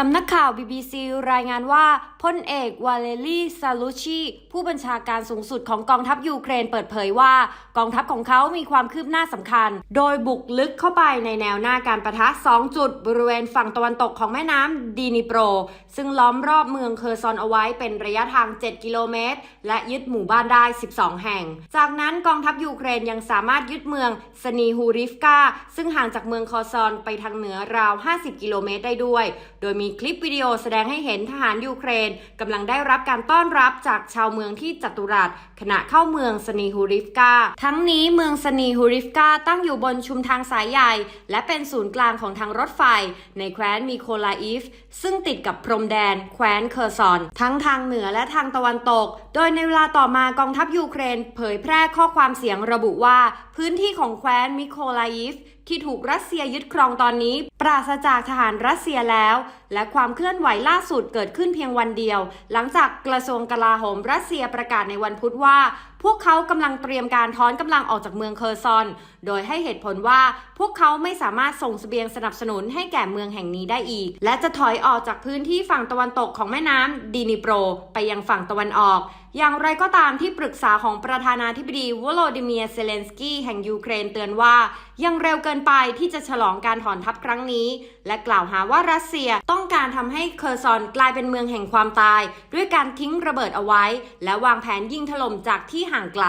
สำนักข่าว BBC รายงานว่าพลเอกวาเลรีซาลูชีผู้บัญชาการสูงสุดของกองทัพยูเครนเปิดเผยว่า กองทัพของเขามีความคืบหน้าสำคัญ โดยบุกลึกเข้าไปในแนวหน้าการประทะ 2 จุด บริเวณฝั่งตะวันตกของแม่น้ำดีนิโปร ซึ่งล้อมรอบเมืองเคอร์ซอนเอาไว้เป็นระยะทาง 7 กิโลเมตร และยึดหมู่บ้านได้ 12 แห่ง จากนั้นกองทัพยูเครนยังสามารถยึดเมืองสนีฮูริฟกาซึ่งห่างจากเมืองคอร์ซอนไปทางเหนือราว 50 กิโลเมตรได้ด้วย โดยมีคลิปวิดีโอแสดงให้เห็นทหารยูเครนกำลังได้รับการต้อนรับจากชาวเมืองที่จัตุรัสขณะเข้าเมืองสนีฮูริฟกา ทั้งนี้เมืองสนีฮูริฟกาตั้งอยู่บนชุมทางสายใหญ่ และเป็นศูนย์กลางของทางรถไฟ ในแคว้นมีโคลาอิฟซึ่งติดกับพรมแดน แคว้นเคอร์ซอน ทั้งทางเหนือและทางตะวันตก โดยในเวลาต่อมากองทัพยูเครน เผยแพร่ข้อความเสียงระบุว่า พื้นที่ของแคว้นมิโคลาอิฟที่ถูกรัสเซียยึดครองตอนนี้ ปราศจากทหารรัสเซียแล้วและความเคลื่อนไหวล่าสุดเกิดขึ้นเพียงวันเดียว หลังจากกระทรวงกลาโหมรัสเซียประกาศในวันพุธว่า พวกเขากำลังเตรียมการถอนกำลังออกจากเมืองเคอร์ซอน โดยให้เหตุผลว่าพวกเขาไม่สามารถส่งเสบียงสนับสนุนให้แก่เมืองแห่งนี้ได้อีก และจะถอยออกจากพื้นที่ฝั่งตะวันตกของแม่น้ำดีนิโปร ไปยังฝั่งตะวันออก อย่างไรก็ตามที่ปรึกษาของประธานาธิบดีวโลดิเมียเซเลนสกี้แห่งยูเครนเตือนว่า ยังเร็วเกินไปที่จะฉลองการถอนทัพครั้งนี้ และกล่าวหาว่ารัสเซียต้องการทำให้เคอร์ซอนกลายเป็นเมืองแห่งความตาย ด้วยการทิ้งระเบิดเอาไว้ และวางแผนยิงถล่มจากที่ห่างไกล